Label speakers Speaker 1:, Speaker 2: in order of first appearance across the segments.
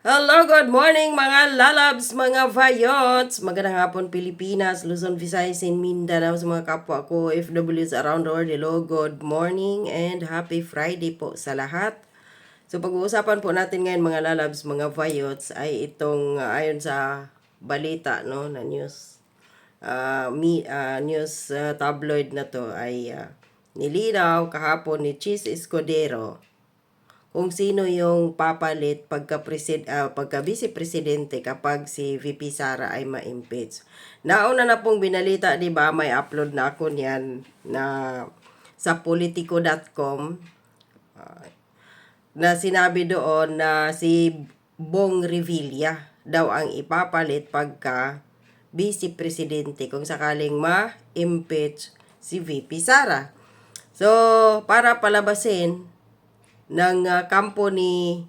Speaker 1: Hello, good morning mga lalabs, mga vayots! Magandang hapon Pilipinas, Luzon, Visayas, and Mindanao sa mga kapwa ko, FWs around the world. Hello, good morning and happy Friday po sa lahat. So pag-uusapan po natin ngayon mga lalabs, mga vayots ay itong uh, ayon sa balita no na news uh, mi, uh, news uh, tabloid na to ay uh, nilinaw kahapon ni Cheese Escudero kung sino yung papalit pagka presid uh, pagka vice presidente kapag si VP Sara ay ma-impeach. Nauna na pong binalita, 'di ba? May upload na ako niyan na sa politico.com uh, na sinabi doon na si Bong Revilla daw ang ipapalit pagka vice presidente kung sakaling ma-impeach si VP Sara. So, para palabasin ng uh, kampo ni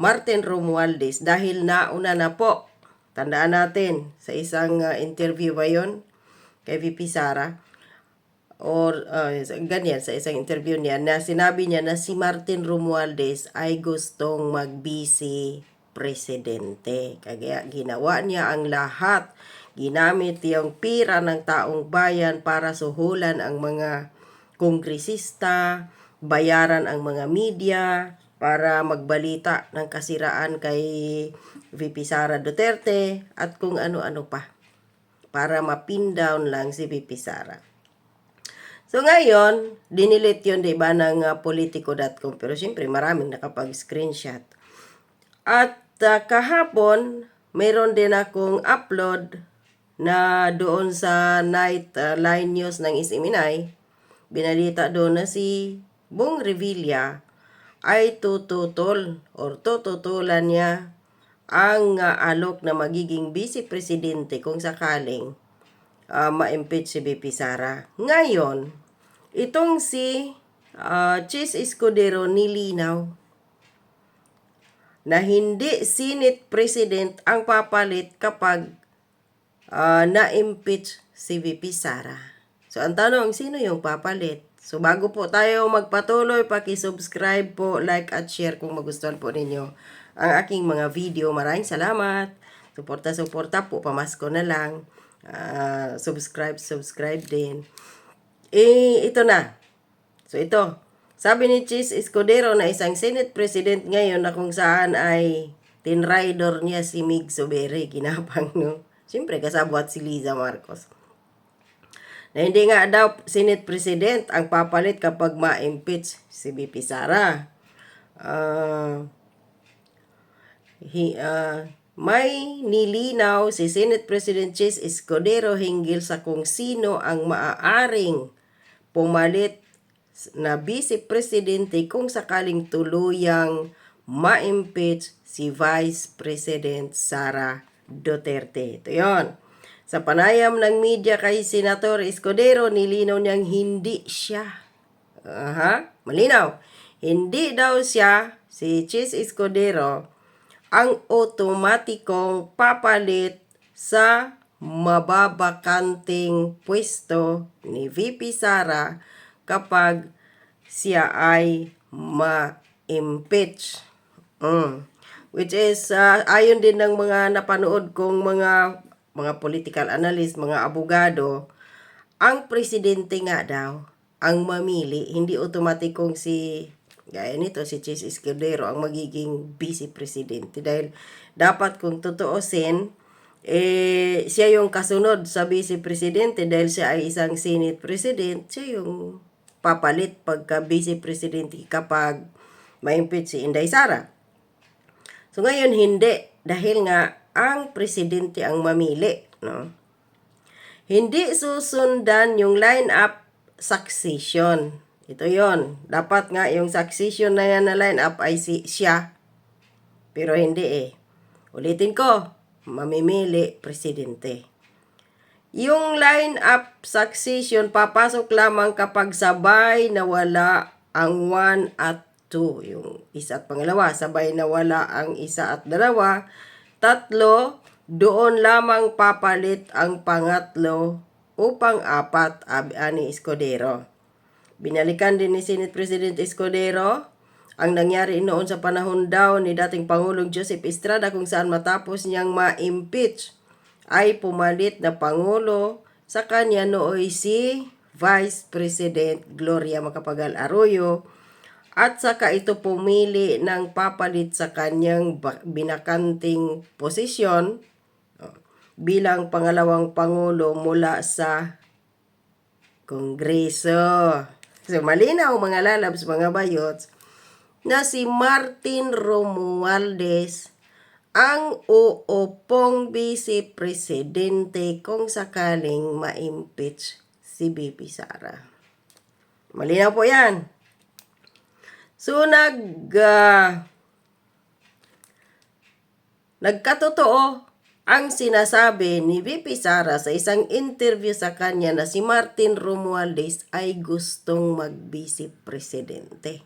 Speaker 1: Martin Romualdez dahil nauna na po. Tandaan natin sa isang uh, interview ba yun kay VP Sara or uh, ganyan sa isang interview niya na sinabi niya na si Martin Romualdez ay gustong magbisi presidente. Kaya ginawa niya ang lahat. Ginamit yung pira ng taong bayan para suhulan ang mga kongresista, bayaran ang mga media para magbalita ng kasiraan kay VP Sara Duterte at kung ano-ano pa para mapin down lang si VP Sara. So ngayon, dinilit yun diba ng uh, politico.com pero siyempre maraming nakapag-screenshot. At uh, kahapon, mayroon din akong upload na doon sa night uh, line news ng Isiminay. Binalita doon na si Bong Revilla ay tututol or tututulan niya ang uh, alok na magiging vice presidente kung sakaling uh, ma-impeach si BP Sara. Ngayon, itong si uh, Chis Escudero nilinaw na hindi Senate President ang papalit kapag uh, na-impeach si VP Sara. So, ang tanong, sino yung papalit? So bago po tayo magpatuloy, paki-subscribe po, like at share kung magustuhan po ninyo ang aking mga video. Maraming salamat. Suporta-suporta po, pamasko na lang. Uh, subscribe, subscribe din. Eh, ito na. So ito, sabi ni Chis Escudero na isang Senate President ngayon na kung saan ay tinrider niya si Mig Sobere, ginapang no. Siyempre, kasabwat si Liza Marcos na hindi nga daw Senate President ang papalit kapag ma-impeach si BP Sara. Uh, he, uh, may nilinaw si Senate President Chis Escudero hinggil sa kung sino ang maaaring pumalit na Vice Presidente kung sakaling tuluyang ma-impeach si Vice President Sara Duterte. Ito yon. Sa panayam ng media kay Senator Escudero, nilinaw niyang hindi siya. Aha, malinaw. Hindi daw siya, si Chis Escudero, ang otomatikong papalit sa mababakanting pwesto ni VP Sara kapag siya ay ma-impeach. Mm. Which is, uh, ayon din ng mga napanood kong mga mga political analyst, mga abogado, ang presidente nga daw ang mamili, hindi otomatikong si gaya nito si Chis Escudero ang magiging vice presidente. Dahil dapat kung totoosin eh siya yung kasunod sa vice presidente dahil siya ay isang senate president, siya yung papalit pagka vice presidente kapag ma-impeach si Inday Sara. So ngayon hindi. Dahil nga ang presidente ang mamili, no? Hindi susundan yung line-up succession. Ito yon. Dapat nga yung succession na yan na line-up ay si siya. Pero hindi eh. Ulitin ko, mamimili presidente. Yung line-up succession, papasok lamang kapag sabay na wala ang 1 at 2. Yung isa at pangalawa, sabay na wala ang isa at dalawa Tatlo, doon lamang papalit ang pangatlo upang apat, ani Escudero. Binalikan din ni Senate President Escudero ang nangyari noon sa panahon daw ni dating Pangulong Joseph Estrada kung saan matapos niyang ma-impeach ay pumalit na Pangulo sa kanya nooy si Vice President Gloria Macapagal Arroyo at saka ito pumili ng papalit sa kanyang binakanting posisyon bilang pangalawang Pangulo mula sa Kongreso. So, malinaw mga lalabs, mga bayots, na si Martin Romualdez ang uupong vice presidente kung sakaling ma-impeach si BP Sara. Malinaw po yan. So, nag... ah, nagkatotoo ang sinasabi ni VP Sara sa isang interview sa kanya na si Martin Romualdez ay gustong mag-vice presidente.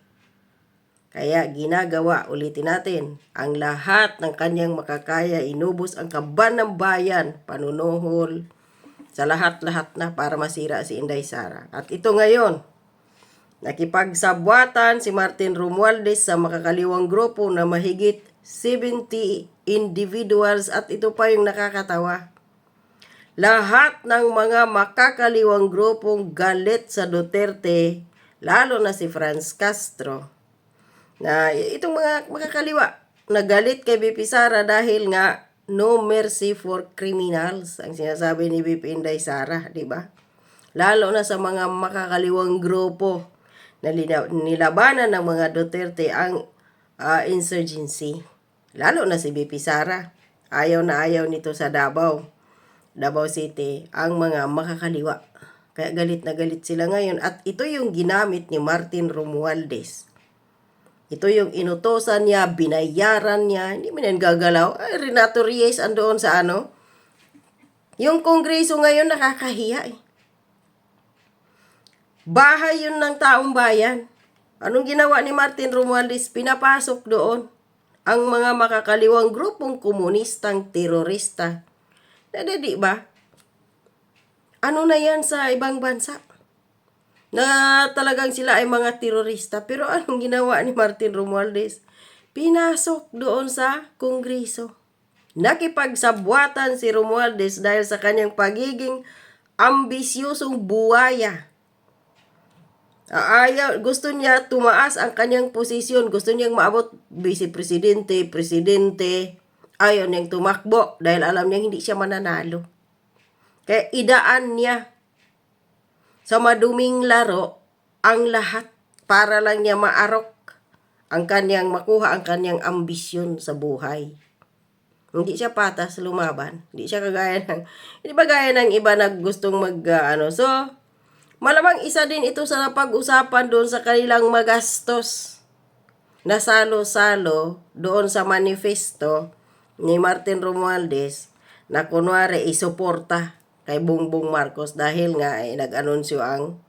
Speaker 1: Kaya ginagawa, ulitin natin, ang lahat ng kanyang makakaya, inubos ang kaban ng bayan, panunuhol, sa lahat-lahat na para masira si Inday Sara. At ito ngayon, nakipagsabwatan si Martin Romualdez sa makakaliwang grupo na mahigit 70 individuals at ito pa yung nakakatawa. Lahat ng mga makakaliwang grupong galit sa Duterte, lalo na si Franz Castro, na itong mga makakaliwa nagalit kay BP Sara dahil nga no mercy for criminals ang sinasabi ni BP Inday Sara, di ba? Lalo na sa mga makakaliwang grupo na nilabanan ng mga Duterte ang ah, insurgency. Lalo na si BP Sara. Ayaw na ayaw nito sa Davao. Davao City ang mga makakaliwa. Kaya galit na galit sila ngayon at ito yung ginamit ni Martin Romualdez. Ito yung inutosan niya, binayaran niya, hindi mo yan gagalaw. Ay, Renato Reyes andoon sa ano. Yung kongreso ngayon nakakahiya eh. Bahay yun ng taong bayan. Anong ginawa ni Martin Romualdez? Pinapasok doon ang mga makakaliwang grupong komunistang terorista. Na di ba? Ano na yan sa ibang bansa? na talagang sila ay mga terorista. Pero anong ginawa ni Martin Romualdez? Pinasok doon sa kongreso. Nakipagsabwatan si Romualdez dahil sa kanyang pagiging ambisyosong buwaya. Ayaw, gusto niya tumaas ang kanyang posisyon. Gusto niyang maabot vice presidente. Ayaw niyang tumakbo dahil alam niya hindi siya mananalo. Kaya idaan niya sa maduming laro ang lahat para lang niya maarok ang kanyang makuha ang kanyang ambisyon sa buhay. Hindi siya patas lumaban. Hindi siya kagaya ng hindi ba gaya ng iba na gustong mag ah, ano. So, malamang isa din ito sa napag-usapan doon sa kanilang magastos na salo-salo doon sa manifesto ni Martin Romualdez na kunwari isuporta kay Bongbong Marcos dahil nga ay nag-anunsyo ang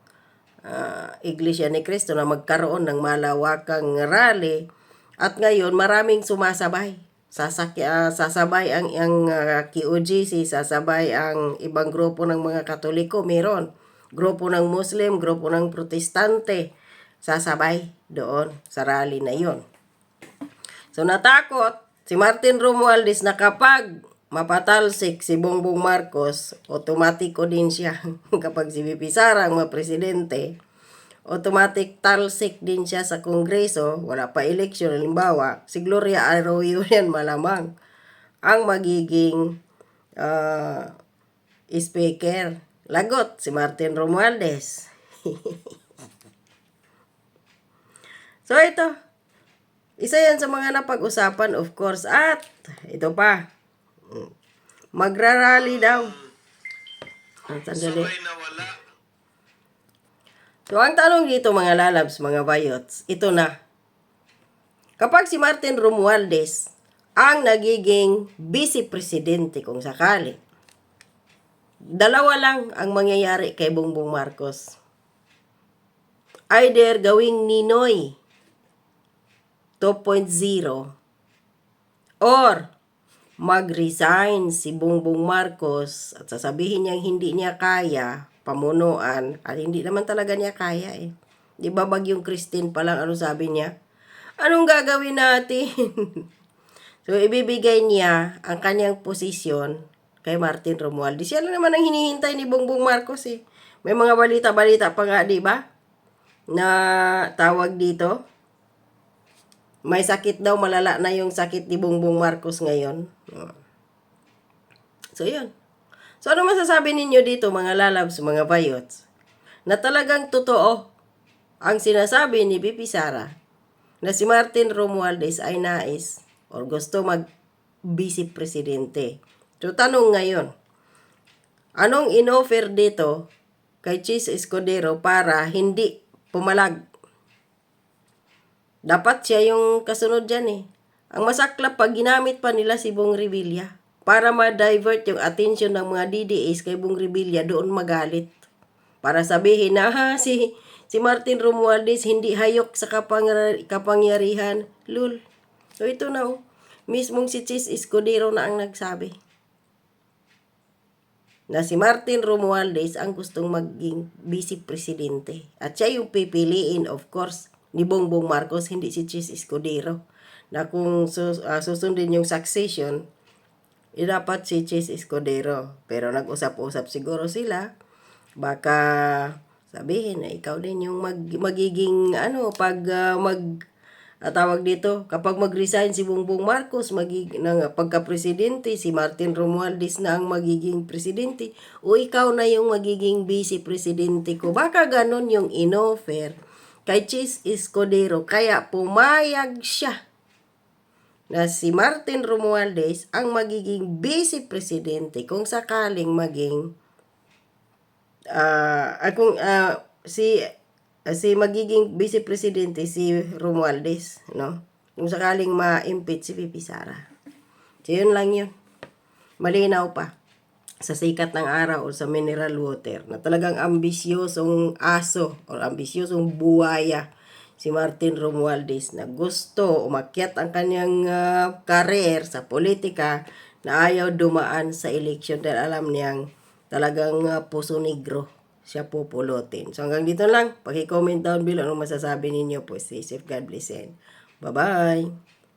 Speaker 1: ah, Iglesia ni Cristo na magkaroon ng malawakang rally at ngayon maraming sumasabay. Sasaki, ah, sasabay ang, ang ah, QOGC, sasabay ang ibang grupo ng mga Katoliko, meron. Grupo ng Muslim, grupo ng Protestante, sasabay doon sa rally na yon. So natakot si Martin Romualdez na kapag mapatalsik si Bongbong Marcos, otomatiko din siya kapag si VP Sara ang presidente, automatic talsik din siya sa kongreso, wala pa eleksyon, halimbawa, si Gloria Arroyo yan malamang ang magiging ah, speaker. Lagot si Martin Romualdez. so ito, isa yan sa mga napag-usapan of course at ito pa, magrarally daw. Ah, sandali. So, ang tanong dito mga lalabs, mga bayots, ito na. Kapag si Martin Romualdez ang nagiging vice-presidente kung sakali, dalawa lang ang mangyayari kay Bongbong Marcos. Either gawing Ninoy 2.0 or mag-resign si Bongbong Marcos at sasabihin niyang hindi niya kaya pamunuan at hindi naman talaga niya kaya eh. Di ba bagyong Christine pa lang ano sabi niya? Anong gagawin natin? so, ibibigay niya ang kanyang posisyon kay Martin Romualdez. Yan naman ang hinihintay ni Bongbong Marcos eh. May mga balita-balita pa nga, di ba? Na tawag dito. May sakit daw, malala na yung sakit ni Bongbong Marcos ngayon. So, yun. So, ano masasabi ninyo dito, mga lalabs, mga bayots? Na talagang totoo ang sinasabi ni Bibi Sara na si Martin Romualdez ay nais or gusto mag vice presidente. So, tanong ngayon, anong inoffer dito kay Chis Escudero para hindi pumalag? Dapat siya yung kasunod dyan eh. Ang masaklap pag ginamit pa nila si Bong Revilla para ma-divert yung attention ng mga DDAs kay Bong Revilla doon magalit. Para sabihin na ha, si, si Martin Romualdez hindi hayok sa kapang, kapangyarihan. Lul. So ito na oh. Mismong si Chis Escudero na ang nagsabi na si Martin Romualdez ang gustong maging vice presidente. At siya yung pipiliin, of course, ni Bongbong Marcos, hindi si Chis Escudero. Na kung sus- ah, susundin yung succession, eh, dapat si Chis Escudero. Pero nag-usap-usap siguro sila. Baka sabihin na ikaw din yung mag, magiging ano pag ah, mag tawag dito kapag mag-resign si Bongbong Marcos magig ng pagka-presidente si Martin Romualdez na ang magiging presidente o ikaw na yung magiging vice presidente ko. Baka ganon yung inoffer kay Chis Escudero. Kaya pumayag siya na si Martin Romualdez ang magiging vice presidente kung sakaling maging ah, kung ah, si si magiging vice presidente si Romualdez, no? Kung sakaling ma-impeach si Pipi Sara. So, yun lang yun. Malinaw pa sa sikat ng araw o sa mineral water na talagang ambisyosong aso o ambisyosong buwaya si Martin Romualdez na gusto umakyat ang kanyang ah, career sa politika na ayaw dumaan sa eleksyon dahil alam niyang talagang ah, puso negro siya pupulutin. So hanggang dito lang. Paki-comment down below anong masasabi ninyo po. Stay safe. God bless and bye-bye.